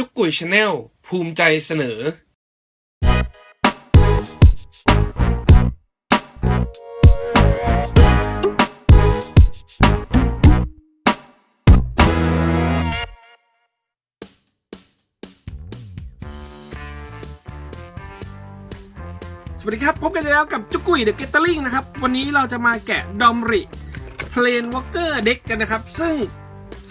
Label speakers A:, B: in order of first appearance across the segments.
A: จุกกุยชาแนลภูมิใจเสนอ
B: สวัสดีครับ พบกันแล้วกับจุกุยเดอะเกตเตอร์ลิงนะครับ วันนี้เราจะมาแกะดอมริเพลนวอ l เกอร์เด็กกันนะครับ ซึ่ง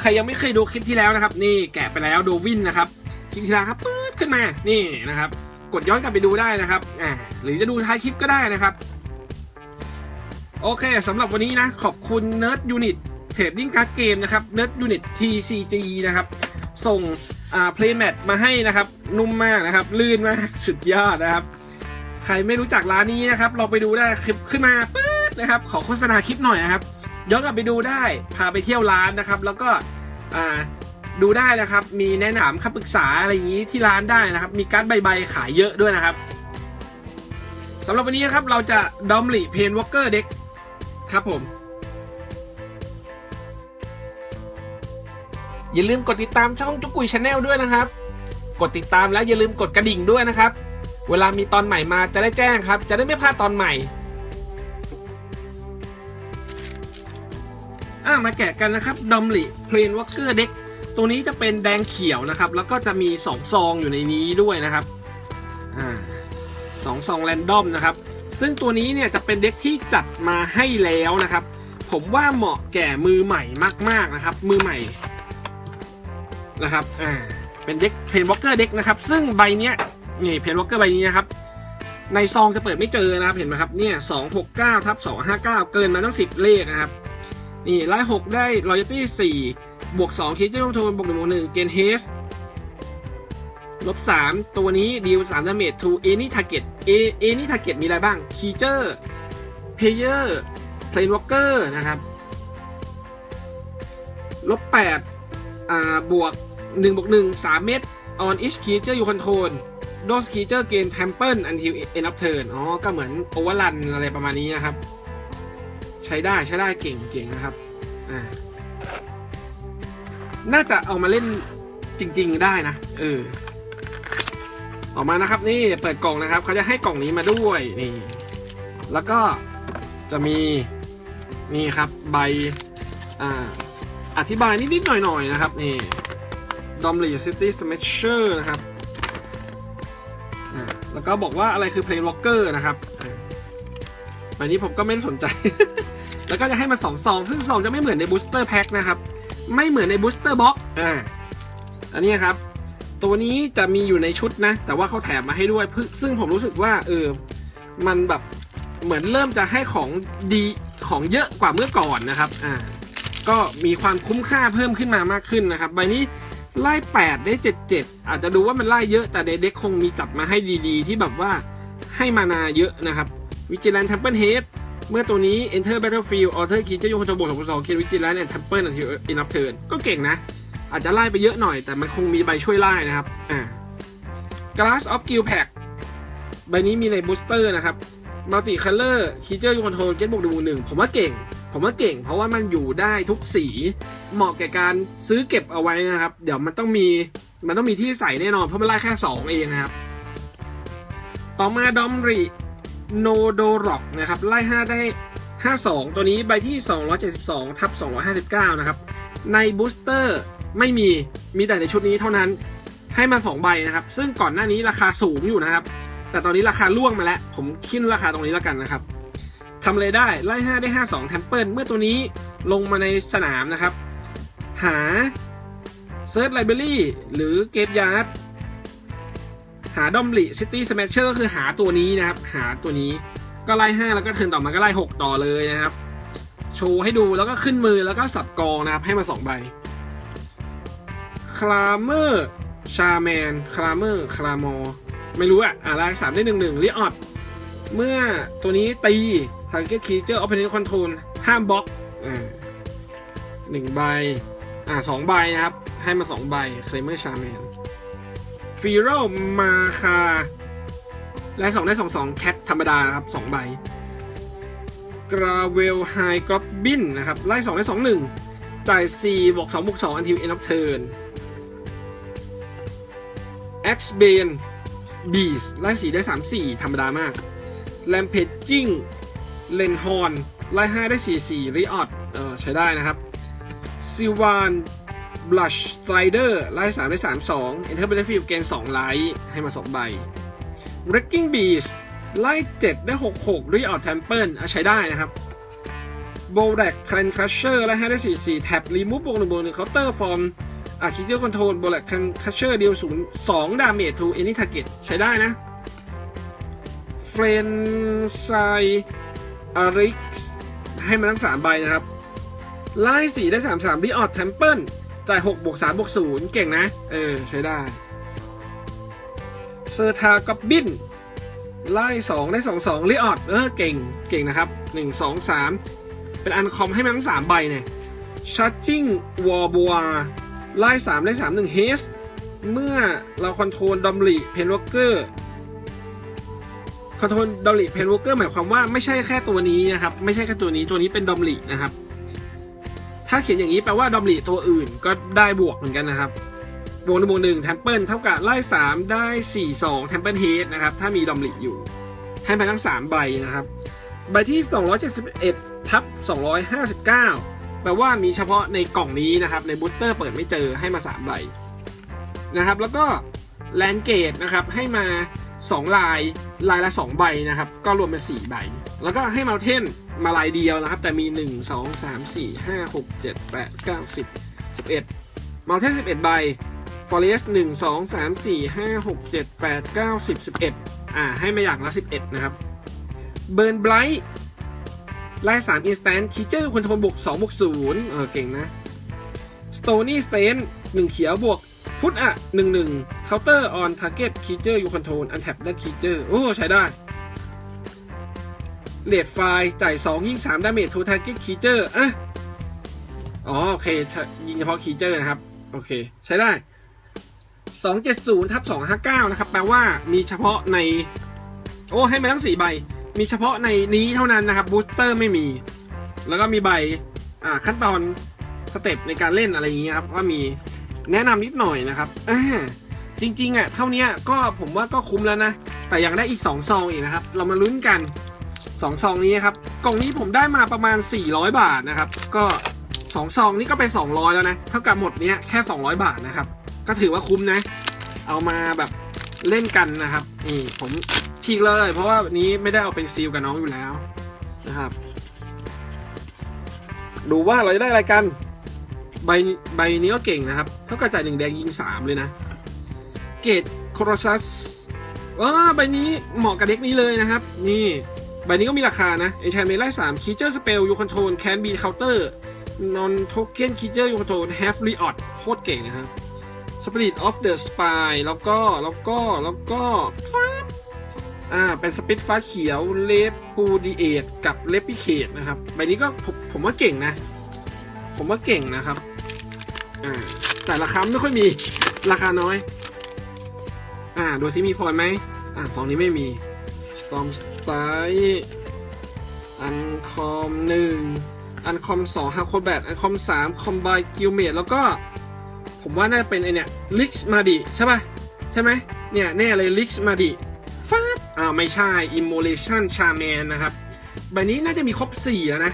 B: ใครยังไม่เคยดูคลิปที่แล้วนะครับ นี่แกะไปแล้วโดวินนะครับ คลิปทีล้วครับปื๊ดขึ้นมานี่นะครับ กดย้อนกลับไปดูได้นะครับอ่าหรือจะดูท้ายคลิปก็ได้นะครับ โอเคสำหรับวันนี้นะ ขอบคุณ Nerd Unit Trading Card Game นะครับ Nerd Unit TCG นะครับ ส่งอ่า Playmat มาให้นะครับ นุ่มมากนะครับ ลื่นมากสุดยอดนะครับ ใครไม่รู้จักร้านนี้นะครับ เราไปดูได้คลิปขึ้นมาปึ๊ดนะครับ ขอโฆษณาคลิปหน่อยนะครับย้อนกลับไปดูได้พาไปเที่ยวร้านนะครับ แล้วก็อ่า ดูได้นะครับ มีแนะนำคำปรึกษาอะไรอย่างนี้ที่ร้านได้นะครับ มีการ์ดใบๆขายเยอะด้วยนะครับสำหรับวันนี้นะครับเราจะดอมลีเพนวอ l เกอร์เด็กครับผม อย่าลืมกดติดตามช่องจุกกุยชาแนลด้วยนะครับ กดติดตามแล้วอย่าลืมกดกระดิ่งด้วยนะครับ เวลามีตอนใหม่มาจะได้แจ้งครับ จะได้ไม่พลาดตอนใหม่อ่ามาแกะกันนะครับดอมลิเพลนวอ l เกอร์เด็ก ตัวนี้จะเป็นแดงเขียวนะครับ แล้วก็จะมี2ซองอยู่ในนี้ด้วยนะครับอ่าสองซองแรนดอมนะครับ ซึ่งตัวนี้เนี่ยจะเป็นเด็กที่จัดมาให้แล้วนะครับ ผมว่าเหมาะแก่มือใหม่มาก ๆนะครับ มือใหม่นะครับอ่าเป็นเด็กเพนวอ l เกอร์เด็กนะครับ ซึ่งใบเนี้ยนี่เพนวอลเกอร์ใบนี้นะครับในซองจะเปิดไม่เจอนะครับเห็นไหมครับเนี่ยสองหกเก้าทับสองห้าเก้าเกินมาตั้งสิบเลขนะครับนี่ไล่หกได้รอยัลตี้สี่ บวกสองคิดจะต้องโทนบวกหนึ่งบวกหนึ่งเกนเฮสลบสามตัวนี้ดีลสามดาเมจทูเอนี่ทาร์เก็ตเอเอนี่ทาร์เก็ตมีอะไรบ้างคีเจอร์เพเยอร์เพลนวอลเกอร์นะครับลบแปดอ่าบวกหนึ่งบวกหนึ่งสามเม็ด on each creature you control those creature gain temple until end of turn อ๋อ ก็เหมือน overrun อะไรประมาณนี้นะครับ ใช้ได้ใช้ได้เก่งเก่งนะครับ อ่า น่าจะเอามาเล่นจริง ๆ ได้นะ เออ ออกมานะครับ นี่เปิดกล่องนะครับเขาจะให้กล่องนี้มาด้วยนี่ แล้วก็จะมีนี่ครับใบอ่าอธิบายนิดๆหน่อยๆนะครับนี่ดอมลีซิตี้สมัชเชอร์นะครับแล้วก็บอกว่าอะไรคือเพลง w ็อกเกอร์นะครับใบนี้ผมก็ไม่สนใจ แล้วก็จะให้มาสองซอง ซึ่งซองจะไม่เหมือนในบูสเตอร์แพ็คนะครับ ไม่เหมือนในบูสเตอร์บ็อกอ่าอันนี้ครับ ตัวนี้จะมีอยู่ในชุดนะ แต่ว่าเขาแถมมาให้ด้วยเพื่อซึ่งผมรู้สึกว่าเออมันแบบเหมือนเริ่มจะให้ของดีของเยอะกว่าเมื่อก่อนนะครับอ่าก็มีความคุ้มค่าเพิ่มขึ้นมามากขึ้นนะครับ ใบนี้ไล่ 8 ได้ 77 อาจจะดูว่ามันไล่เยอะแต่ในเด็กคงมีจัดมาให้ดีๆ ที่แบบว่าให้มานาเยอะนะครับ Vigilant Temple Head เเมื่อตัวนี้ Enter Battlefield Alter Key จะยกคนตัวบวกของสองเคียน Vigilant and Temple until end of turn ก็เก่งนะ อาจจะไล่ไปเยอะหน่อย แต่มันคงมีใบช่วยไล่นะครับอ่า Glass of Guild Pack ใบนี้มีในบูสเตอร์นะครับ Multi Color Creature You Control Get บวกดูหนึ่งผมว่าเก่ง ผมว่าเก่ง เพราะว่ามันอยู่ได้ทุกสี เหมาะแก่การซื้อเก็บเอาไว้นะครับ เดี๋ยวมันต้องมี มันต้องมีที่ใส่แน่นอน เพราะมันไล่แค่ 2 เองนะครับ ต่อมาดอมริ โนโดร็อกนะครับไล่ 5 ได้ 52 ตัวนี้ใบที่ 272 ทับ 259 นะครับ ในบูสเตอร์ไม่มีมีแต่ในชุดนี้เท่านั้นให้มา 2 ใบนะครับ ซึ่งก่อนหน้านี้ราคาสูงอยู่นะครับ แต่ตอนนี้ราคาล่วงมาแล้ว ผมคิดราคาตรงนี้แล้วกันนะครับทำอะไรได้ไล่ 5 ได้ 5 2 แทมเปิลเมื่อตัวนี้ลงมาในสนามนะครับ หา Search Library หรือ g a t e Yard หาดอมลิซิตี้ส m มชเชอร์ก็คือหาตัวนี้นะครับ หาตัวนี้ก็ไล่5แล้วก็เทินต่อมาก็ไล่6ต่อเลยนะครับ โชว์ให้ดูแล้วก็ขึ้นมือแล้วก็สับกองนะครับ ให้มา2ใบคลาเมอร์ชาแมนคลาเมอร์คลามอไม่รู้อะอะไล่สามได้หนึ่งหนึ่งลิออดเมื่อตัวนี้ตี Target Creature Opponent Control ห้ามบล็อกอ่าหนึ่งใบอ่าสองใบนะครับ ให้มาสองใบ Claimer Shaman f e r o ม ฟีโรมาคาและสองได้สองสองแคทธรรมดานะครับสองใบกราเวลไฮกรอบบินนะครับไล่สองได้สองหนึ่งจ่ายสี่บวกสองบวกสองอันทิวเอ็นอัพเทิร์นเอ็กซ์เบนบีสไล่สี่ได้สามสี่ธรรมดามากแลมเพจจิ้งเลนฮอนไล่ห้าได้สี่สี่ริออดเออใช้ได้นะครับซิวาน บลัชสไตรเดอร์ไล่สามได้สามสองเอนเทอร์เบลฟิลเกนสองไลท์ให้มาสองใบเร็กกิ้งบีสไล่เจ็ดได้หกหกด้วยออดแทมเปิลใช้ได้นะครับโบแรกคันครัชเชอร์ไล่ห้ได้สี่สี่แท็บรีมูฟบวกหนึ่งบวกหนึ่งเคาน์เตอร์ฟอร์มอาคิเจอร์คอนโทรลโบแรกคันครัชเชอร์เดียวศูนย์สองดาเมจทูเอนิทาเกตใช้ได้นะเฟรนไซอาริกส์ให้มาทั้งสามใบนะครับไล่สี่ได้สามสามดีออดแทมเปิล จ่าย6บวก3บวก0เก่งนะ เออ ใช้ได้เซอร์ทากอบบินไล่2ได้2 2 r ิออดเออเก่งเก่งนะครับ 1 2 3 เป็นอันคอมให้มาทั้ง3ใบเนี่ย Charging w a r b o a ไล่3ได้3 1 h a s t เมื่อเราคอนโทรลดอมลีเพนวอเกอร์คอนโทรลดอมลีเพนวอเกอร์หมายความว่าไม่ใช่แค่ตัวนี้นะครับ ไม่ใช่แค่ตัวนี้ตัวนี้เป็นดอมลีนะครับ ถ้าเขียนอย่างนี้แปลว่าดอมลีตัวอื่นก็ได้บวกเหมือนกันนะครับบวกหนึ่งบวกหนึ่งแทมเปิลเท่ากับไล่สามได้สี่สองแทมเปิลเฮดนะครับ ถ้ามีดอมลีอยู่ให้ไปทั้งสามใบนะครับ ใบที่271ทับ259แปลว่ามีเฉพาะในกล่องนี้นะครับ ในบูสเตอร์เปิดไม่เจอให้มา3ใบนะครับ แล้วก็แลนเกตนะครับให้มา 2 ลาย ลายละ 2 ใบนะครับ ก็รวมเป็น 4 ใบ แล้วก็ให้เมาเทนมาลายเดียวนะครับ แต่มี 1 2 3 4 5 6 7 8 9 10 11มาเทน11 ใบ Forest 1 2 3 4 5 6 7 8 9 10 11อ่า ให้มาอย่างละ11นะครับ เบิร์นไบรท์ไล่3 instant คีเจอร์คนทรลบวก2บวก0เออ เก่งนะ Stony Stain 1เขียวบวก พุทอะ1 1 counter on target creature you control untap ได้ creature โอ้ใช้ได้เลดไฟจ่าย 2 ยิง3 damage to target creature อะอ๋อโอเคใช้ยิงเฉพาะ creature นะครับ โอเค ใช้ได้ 270ทับ259 นะครับ แปลว่ามีเฉพาะใน โอ้ ให้มาทั้ง 4 ใบ มีเฉพาะในนี้เท่านั้นนะครับบูสเตอร์ไม่มี แล้วก็มีใบ อ่า ขั้นตอนสเต็ปในการเล่นอะไรอย่างเงี้ยครับ ว่ามี แนะนำนิดหน่อยนะครับอ่าจริงๆอะเท่านี้ก็ผมว่าก็คุ้มแล้วนะ แต่ยังได้อีก 2 ซองอีกนะครับ เรามาลุ้นกัน 2 ซองนี้ครับ กล่องนี้ผมได้มาประมาณ 400 บาทนะครับ ก็ 2 ซองนี้ก็ไป 200 แล้วนะ เท่ากับหมดเนี้ยแค่ 200 บาทนะครับ ก็ถือว่าคุ้มนะ เอามาแบบเล่นกันนะครับ นี่ผมฉีกเลย เพราะว่าวันนี้ไม่ได้เอาไปซีลกับน้องอยู่แล้วนะครับ ดูว่าเราจะได้อะไรกัน ใบใบนี้ก็เก่งนะครับ เท่ากับจ่ายหนึ่งแดงยิงสามเลยนะ เกตโครซัสว้าใบนี้เหมาะกับเด็กนี้เลยนะครับ นี่ใบนี้ก็มีราคานะเอชายเมไล่สามคีเจอร์สเปลยูคอนโทรลแคนบีเคาน์เตอร์นอนโทเค็นคีเจอร์ยูคอนโทรลแฮฟรีออดโคตรเก่งนะครับ Spirit of the Spy แล้วก็แล้วก็แล้วก็ฟ้าอ่าเป็นสปิตฟ้าเขียวเลฟปูดีเอทกับเลปิเคทนะครับใบนี้ก็ผมผมว่าเก่งนะ ผมว่าเก่งนะครับ อ่าแต่ราคาไม่ค่อยมี ราคาน้อย อ่าดูซิมีฟอยล์ไหมอ่าสองนี้ไม่มี Storm Strike อันคอมหนึ่งอันคอมสองฮาร์โคแบทอันคอมสามคอมไบกิลเมดแล้วก็ ผมว่าน่าจะเป็นไอเนี่ยลิกส์มาดิใช่ป่ะ ใช่ไหมเนี่ยแน่เลยลิกส์มาดิฟ้าอ่าไม่ใช่ Immolation Charman นะครับใบนี้น่าจะมีครบ4แล้วนะ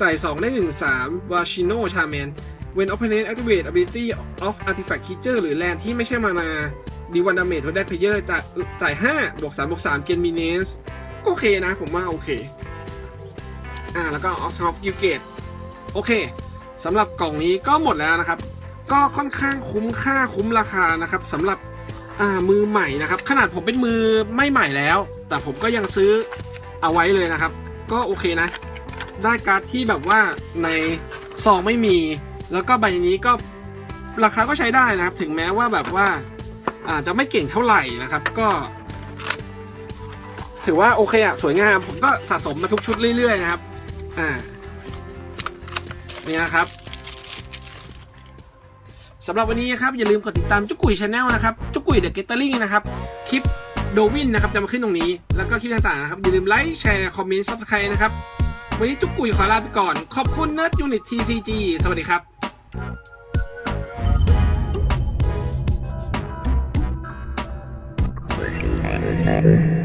B: จ่าย 2 ได้ 1 3 Vashino Charman When opponent activate ability of artifact creature หรือแลนที่ไม่ใช่มานาดีวันดาเมจทดได้เพลเยอร์จ่ายจ่าย5บวก3บวก3เกนมิเนสก็โอเคนะ ผมว่าโอเค อ่า แล้วก็ Off of g i l g a t e โอเคสำหรับกล่องนี้ก็หมดแล้วนะครับ ก็ค่อนข้างคุ้มค่าคุ้มราคานะครับสำหรับอ่ามือใหม่นะครับ ขนาดผมเป็นมือไม่ใหม่แล้ว แต่ผมก็ยังซื้อเอาไว้เลยนะครับ ก็โอเคนะ ได้การ์ดที่แบบว่าในซองไม่มี แล้วก็ใบนี้ก็ราคาก็ใช้ได้นะครับ ถึงแม้ว่าแบบว่าอาจจะไม่เก่งเท่าไหร่นะครับ ก็ ถือว่าโอเคอะสวยงาม ผมก็สะสมมาทุกชุดเรื่อยๆนะครับ อ่านี่นะครับสำหรับวันนี้นะครับอย่าลืมกดติดตามจุกกุยชาแนลนะครับจุกกุยเดอะเกตเตอร์ลิงนะครับคลิปโดวินนะครับจะมาขึ้นตรงนี้ แล้วก็คลิปต่างๆนะครับอย่าลืมไลค์แชร์คอมเมนต์ซับสไครต์นะครับ วันนี้จุกกุยขอลาไปก่อน ขอบคุณเนิร์ดยูนิตทีซีจีสวัสดีครับ Matter.